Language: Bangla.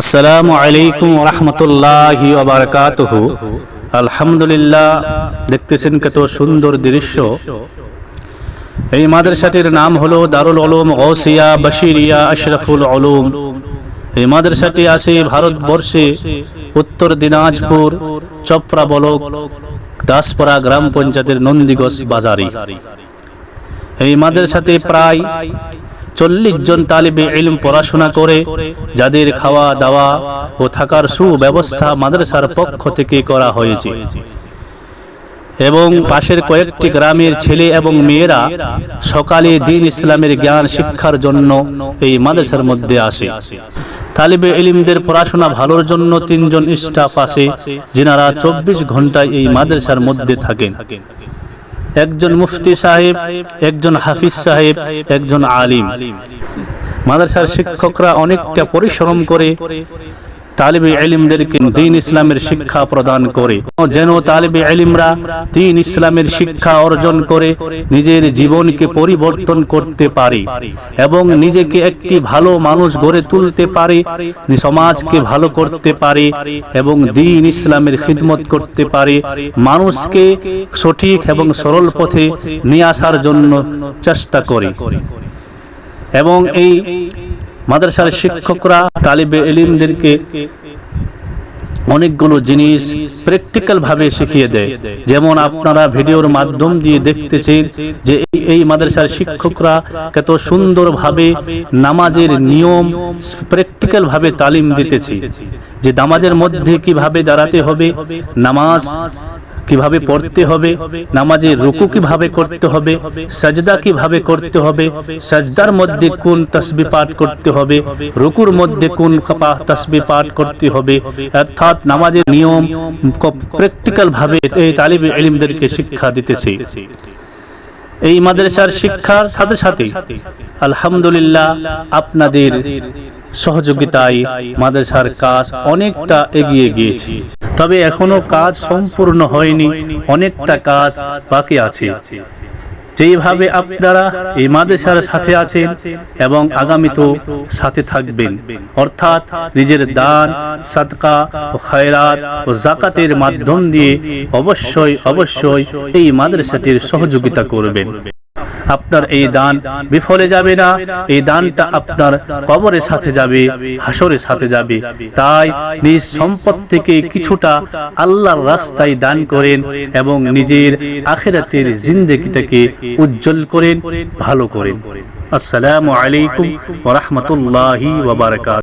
আসসালামু আলাইকুম রহমতুল্লাহি আলহামদুলিল্লাহ, দেখতেছেন কত সুন্দর দৃশ্য। এই মাদ্রাসাটির নাম হলো দারুল উলুম গৌসিয়া বশিরিয়া আশরাফুল উলুম। এই মাদ্রাসাটি আছে ভারতবর্ষে উত্তর দিনাজপুর চপরা বলক, দাসপাড়া গ্রাম পঞ্চায়েতের নন্দীগঞ্জ বাজারে এই মাদ্রাসাতে প্রায় চল্লিশ জন তালিবে ইলম পড়াশোনা করে, যাদের খাওয়া দাওয়া ও থাকার সুব্যবস্থা মাদ্রাসার পক্ষ থেকে করা হয়েছে। এবং পাশের কয়েকটি গ্রামের ছেলে এবং মেয়েরা সকালে দিন ইসলামের জ্ঞান শিক্ষার জন্য এই মাদ্রাসার মধ্যে আসে। তালিবে ইলিমদের পড়াশোনা ভালোর জন্য তিনজন স্টাফ আছে, যিনারা চব্বিশ ঘন্টায় এই মাদ্রাসার মধ্যে থাকেন। একজন মুফতি সাহেব একজন হাফিজ সাহেব একজন আলিম। মাদ্রাসার শিক্ষকরা অনেকটা পরিশ্রম করে তালিবে এলিমদেরকে শিক্ষা প্রদান করে। যেন তালিবে এলিমরা শিক্ষা অর্জন করে, নিজের জীবনকে পরিবর্তন করতে পারে এবং নিজেকে একটি ভালো মানুষ গড়ে তুলতে পারে, সমাজকে ভালো করতে পারে এবং দিন ইসলামের খিদমত করতে পারে। মানুষকে সঠিক এবং সরল পথে নিয়ে আসার জন্য চেষ্টা করে। এবং এই মাদ্রাসার শিক্ষকরা তালিবে এলিমদেরকে অনেকগুলো জিনিস প্র্যাকটিক্যাল ভাবে শিখিয়ে দেয়। যেমন আপনারা ভিডিওর মাধ্যম দিয়ে দেখতেছেন যে এই- মাদ্রাসার শিক্ষকরা কত সুন্দরভাবে নামাজের নিয়ম প্র্যাকটিক্যাল ভাবে তালিম দিতেছে। যে নামাজের মধ্যে কীভাবে দাঁড়াতে হবে নামাজ কীভাবে পড়তে হবে নামাজের রুকু কীভাবে করতে হবে সাজদা কীভাবে করতে হবে সাজদার মধ্যে কোন তসবি পাঠ করতে হবে রুকুর মধ্যে কোন তসবি পাঠ করতে হবে অর্থাৎ নামাজের নিয়ম প্র্যাকটিক্যাল ভাবে এই তালিব ইলিমদেরকে শিক্ষা দিতেছে। এই মাদ্রাসার শিক্ষার সাথে সাথে আলহামদুলিল্লাহ, আপনাদের সহযোগিতায় মাদ্রাসার কাজ অনেকটা এগিয়ে গিয়েছে। তবে এখনও কাজ সম্পূর্ণ হয়নি, অনেকটা কাজ বাকি আছে। যেইভাবে আপনারা এই মাদ্রাসার সাথে আছেন এবং আগামীতেও সাথে থাকবেন, অর্থাৎ নিজের দান, সাদকা ও খায়রাত ও জাকাতের মাধ্যম দিয়ে অবশ্যই অবশ্যই এই মাদ্রাসাটির সহযোগিতা করবেন। আপনার এই দান বিফলে যাবে না। এই দানটা আপনার কবরের সাথে যাবে, হাসরের সাথে যাবে। তাই নিজ সম্পদ থেকে কিছুটা আল্লাহর রাস্তায় দান করেন এবং নিজের আখেরাতের জিন্দগিটাকে উজ্জ্বল করেন, ভালো করেন। আসসালামু আলাইকুম ওয়া রাহমাতুল্লাহি ওয়া বারাকাতুহু।